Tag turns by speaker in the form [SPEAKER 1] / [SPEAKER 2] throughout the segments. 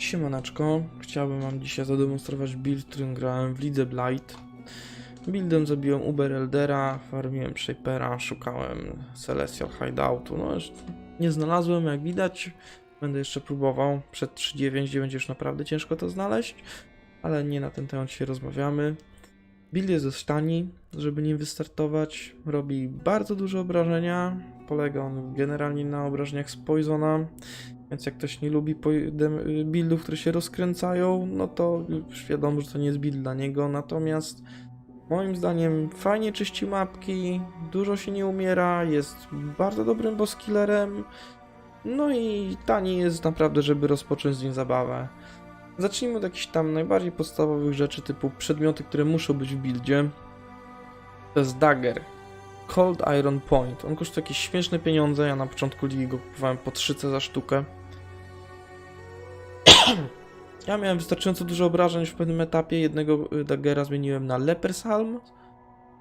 [SPEAKER 1] Siemaneczko, chciałbym wam dzisiaj zademonstrować build, którym grałem w Lidze Blight. Buildem zabiłem Uber Eldera, farmiłem Shapera, szukałem Celestial Hideoutu, no nie znalazłem jak widać, będę jeszcze próbował, przed 3.9 będzie już naprawdę ciężko to znaleźć, ale nie na ten temat dzisiaj rozmawiamy. Build jest dość tani, żeby nim wystartować, robi bardzo dużo obrażenia, polega on generalnie na obrażeniach z Poisona, więc jak ktoś nie lubi buildów, które się rozkręcają, no to już wiadomo, że to nie jest build dla niego. Natomiast moim zdaniem fajnie czyści mapki, dużo się nie umiera, jest bardzo dobrym bosskillerem. No i tani jest naprawdę, żeby rozpocząć z nim zabawę. Zacznijmy od jakichś tam najbardziej podstawowych rzeczy, typu przedmioty, które muszą być w buildzie. To jest dagger. Cold Iron Point. On kosztuje jakieś śmieszne pieniądze. Ja na początku ligi go kupowałem po 3 za sztukę. Ja miałem wystarczająco dużo obrażeń w pewnym etapie. Jednego y, daggera zmieniłem na Leper's Helm.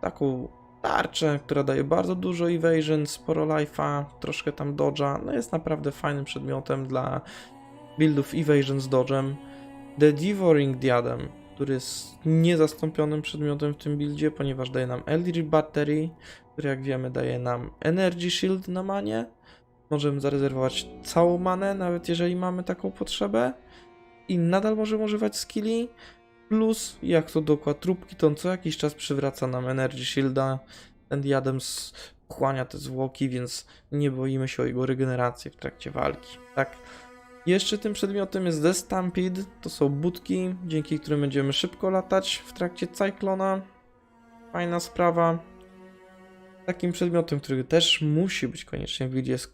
[SPEAKER 1] Taką tarczę, która daje bardzo dużo evasion, sporo life'a, troszkę tam dodge'a. No jest naprawdę fajnym przedmiotem dla buildów evasion z dodge'em. The Devouring Diadem, który jest niezastąpionym przedmiotem w tym buildzie, ponieważ daje nam Eldritch Battery, który jak wiemy daje nam Energy Shield na manie. Możemy zarezerwować całą manę, nawet jeżeli mamy taką potrzebę. I nadal możemy używać skilli. Plus, jak to dokład trupki, to on co jakiś czas przywraca nam Energy Shielda. Ten diadem skłania te zwłoki, więc nie boimy się o jego regenerację w trakcie walki. Tak. Jeszcze tym przedmiotem jest The Stampede. To są budki, dzięki którym będziemy szybko latać w trakcie Cyclona. Fajna sprawa. Takim przedmiotem, który też musi być koniecznie w buildzie jest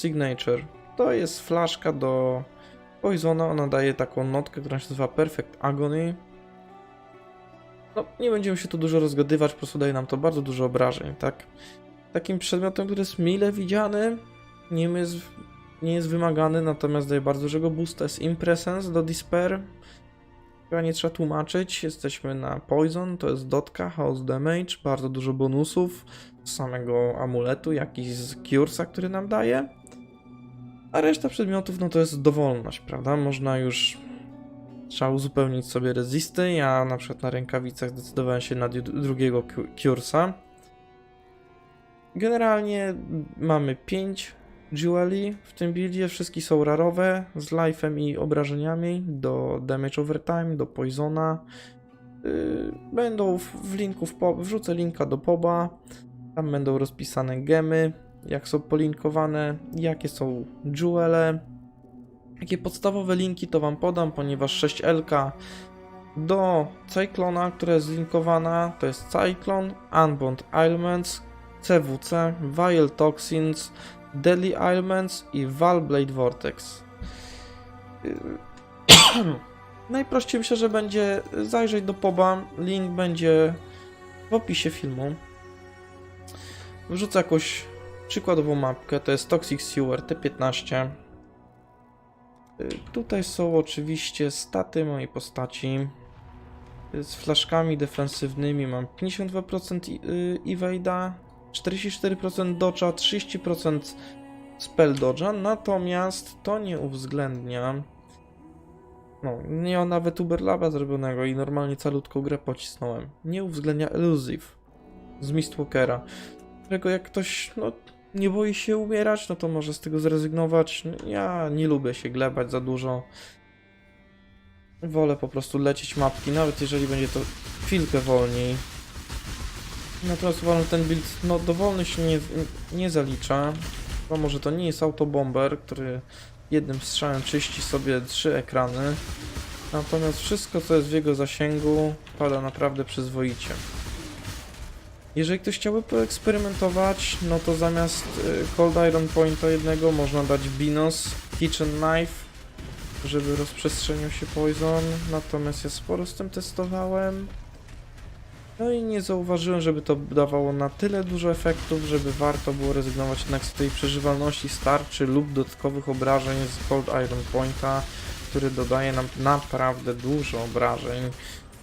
[SPEAKER 1] Signature. To jest flaszka do Poisona, ona daje taką notkę, która się nazywa Perfect Agony. No, nie będziemy się tu dużo rozgadywać, po prostu daje nam to bardzo dużo obrażeń, tak? Takim przedmiotem, który jest mile widziany, nie jest, nie jest wymagany, natomiast daje bardzo dużego boosta, jest Impresence do Despair. Chyba nie trzeba tłumaczyć, jesteśmy na Poison, to jest dotka, House Damage, bardzo dużo bonusów z samego amuletu, jak i z Curesa, który nam daje. A reszta przedmiotów, no to jest dowolność, prawda? Można już. Trzeba uzupełnić sobie rezisty. Ja na przykład na rękawicach zdecydowałem się na dru- drugiego Cu- Curesa. Generalnie mamy 5 jeweli w tym buildzie. Wszystkie są rarowe z life'em i obrażeniami do damage overtime, do poisona. Yy, Będą w, w linku, w po, wrzucę linka do poba. Tam będą rozpisane gemy, jak są polinkowane, jakie są jewele. Jakie podstawowe linki to wam podam, ponieważ 6LK do Cyclona, która jest zlinkowana, to jest Cyclone, Unbound Ailments, CWC, Vial Toxins, Deadly Ailments i Valblade Vortex. Najprościej myślę, że będzie zajrzeć do poba. Link będzie w opisie filmu. Wrzucę jakąś przykładową mapkę, to jest Toxic Sewer T15. Y, Tutaj są oczywiście staty mojej postaci. Y, Z flaszkami defensywnymi mam 52% i- y, evade'a, 44% dodge'a, 30% spell dodge'a, natomiast to nie uwzględnia no, nie mam nawet Uberlaba zrobionego i normalnie calutką grę pocisnąłem. Nie uwzględnia Elusive z Mistwalkera którego jak ktoś no, nie boi się umierać, no to może z tego zrezygnować. No, Ja nie lubię się glebać za dużo. Wolę po prostu lecieć mapki, nawet jeżeli będzie to chwilkę wolniej. Natomiast uważam, że ten build no, dowolny się nie, nie zalicza. Bo może to nie jest autobomber, który jednym strzałem czyści sobie trzy ekrany. Natomiast wszystko, co jest w jego zasięgu, pada naprawdę przyzwoicie. Jeżeli ktoś chciałby poeksperymentować, no to zamiast y, Cold Iron Pointa jednego można dać Binos Kitchen Knife, żeby rozprzestrzenił się Poison, natomiast ja sporo z tym testowałem. No i nie zauważyłem, żeby to dawało na tyle dużo efektów, żeby warto było rezygnować jednak z tej przeżywalności starczy lub dodatkowych obrażeń z Cold Iron Pointa, który dodaje nam naprawdę dużo obrażeń,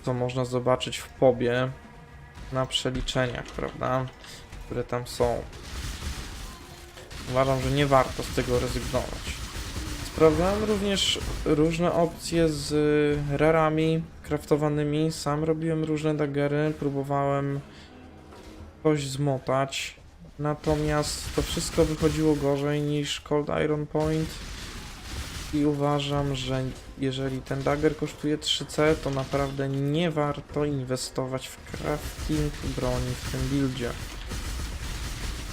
[SPEAKER 1] co można zobaczyć w pobie na przeliczeniach, prawda? Które tam są. Uważam, że nie warto z tego rezygnować. Sprawdzałem również różne opcje z rarami kraftowanymi. Sam robiłem różne daggery, próbowałem coś zmotać. Natomiast to wszystko wychodziło gorzej niż Cold Iron Point. I uważam, że jeżeli ten dagger kosztuje 3C, to naprawdę nie warto inwestować w crafting broni w tym buildzie.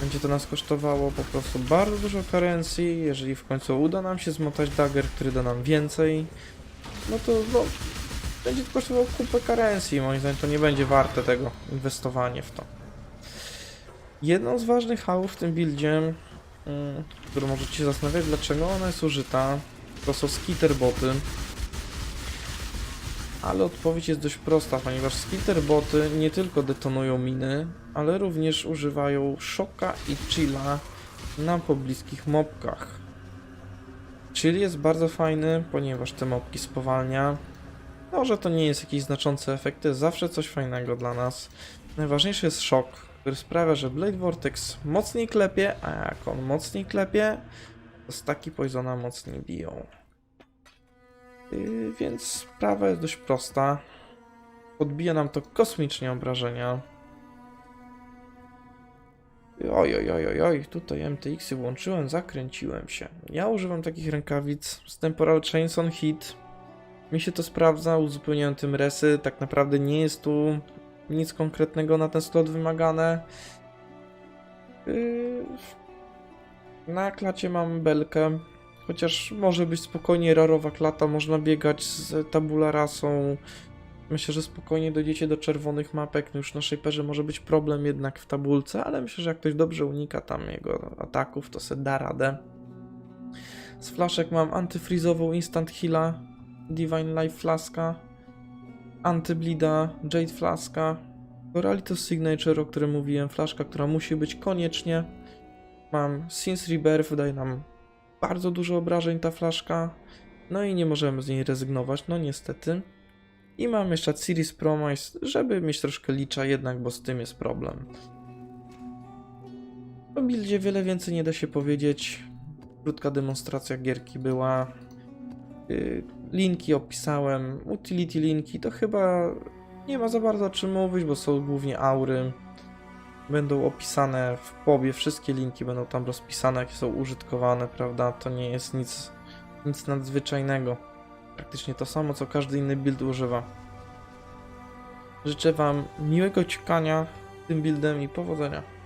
[SPEAKER 1] Będzie to nas kosztowało po prostu bardzo dużo karencji. Jeżeli w końcu uda nam się zmotać dagger, który da nam więcej, no to no, będzie to kosztowało kupę karencji. Moim zdaniem to nie będzie warte tego inwestowanie w to. Jedną z ważnych hałów w tym buildzie, mm, którą możecie się zastanawiać, dlaczego ona jest użyta, to są skitterboty. Ale odpowiedź jest dość prosta, ponieważ skitterboty nie tylko detonują miny, ale również używają szoka i chilla na pobliskich mobkach. Chill jest bardzo fajny, ponieważ te mobki spowalnia. Może to nie jest jakiś znaczący efekt, to jest zawsze coś fajnego dla nas. Najważniejszy jest szok, który sprawia, że Blade Vortex mocniej klepie, a jak on mocniej klepie, to staki Poisona mocniej biją. Yy, więc sprawa jest dość prosta. Podbija nam to kosmicznie obrażenia. Oj, oj, oj, oj, oj, tutaj MTX-y włączyłem, zakręciłem się. Ja używam takich rękawic z Temporal Chains on Hit. Mi się to sprawdza, uzupełniałem tym resy. Tak naprawdę nie jest tu nic konkretnego na ten slot wymagane. Yy, Na klacie mam belkę, chociaż może być spokojnie rarowa klata, można biegać z tabula rasą. Myślę, że spokojnie dojdziecie do czerwonych mapek. No już na Shaperze może być problem jednak w tabulce, ale myślę, że jak ktoś dobrze unika tam jego ataków, to se da radę. Z flaszek mam antyfrizową Instant Heala, Divine Life Flaska, Antybleeda, Jade Flaska, Coralitos Signature, o którym mówiłem, flaszka, która musi być koniecznie. Mam Since Rebirth, daje nam bardzo dużo obrażeń ta flaszka, no i nie możemy z niej rezygnować, no niestety. I mam jeszcze Series Promise, żeby mieć troszkę licza jednak, bo z tym jest problem. O buildzie wiele więcej nie da się powiedzieć. Krótka demonstracja gierki była. Yy, Linki opisałem. Utility linki to chyba nie ma za bardzo o czym mówić, bo są głównie aury. Będą opisane w pobie, wszystkie linki będą tam rozpisane, jakie są użytkowane, prawda? To nie jest nic, nic nadzwyczajnego. Praktycznie to samo, co każdy inny build używa. Życzę Wam miłego ciekania tym buildem i powodzenia.